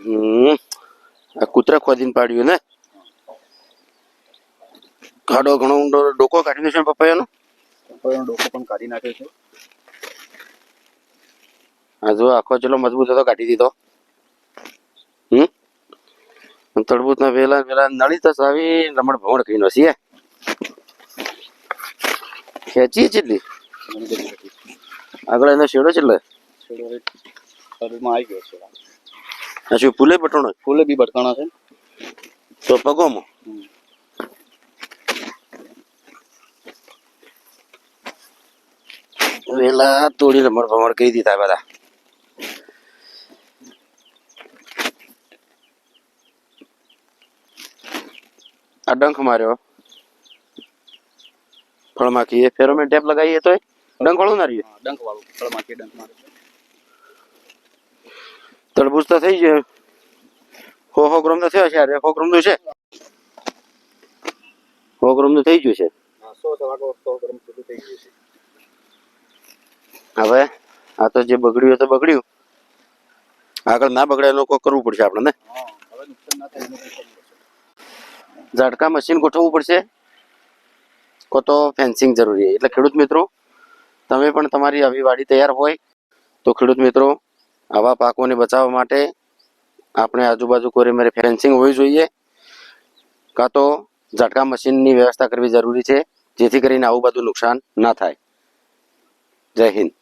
હમ. આ કૂતરા ખોદીને પાડ્યું ને? ખાડો ઘણો ઊંડો ડોકો કાઢી દેશે પપૈયાનો? પપ્પાયાનો ડોકો પણ કાઢી નાખ્યો છે. આ જો આખો ચલો મજબૂત હતો કાઢી દીધો. હમ. અને તડબૂચના વેલા વેલા નળી તો સાવી રમણ ભમણ કહીનો છીએ ખેંચી ચેટલી? આગળ એનો શેડો હવે શરીરમાં આવી ગયો છે. આ ફૂલે બટોણો? ફૂલે બી બટકાણા છે. તો પગોમાં. વેલા તોડી રમણ ભમણ કહી દીધા બધા. આ ડંખ માર્યો. ફળમાખી એ ફેરોમેન ટેપ લગાવીએ તોય? ડંખ વાળું ના રહ્યું? ડંખ વાળું ફળમાંથી ડંખ મારે છે તરબૂચ તો થઈ ગયું. હો હો ગ્રામ તો થયો છે અરે હો ગ્રામનું છે? હો ગ્રામનું થઈ ગયું છે. હવે આ તો જે બગડ્યું તો બગડ્યું. આગળ ના બગડે એનું કોઈ કરવું પડશે આપણે ને હા હવે નુકસાન ના થાય એનું કંઈ કરવું પડશે. ઝાટકા મશીન ગોઠવવું પડશે. કો તો ફેન્સિંગ જરૂરી એટલે ખેડૂત મિત્રો તમે પણ તમારી આવી વાડી તૈયાર હોય તો ખેડૂત મિત્રો આવા પાકોને બચાવવા માટે આપણે આજુબાજુ કોઈ ફેન્સિંગ હોવી જોઈએ. કાં તો ઝટકા મશીનની વ્યવસ્થા કરવી જરૂરી છે, જેથી કરીને આવું બધું નુકસાન ના થાય. જય હિન્દ.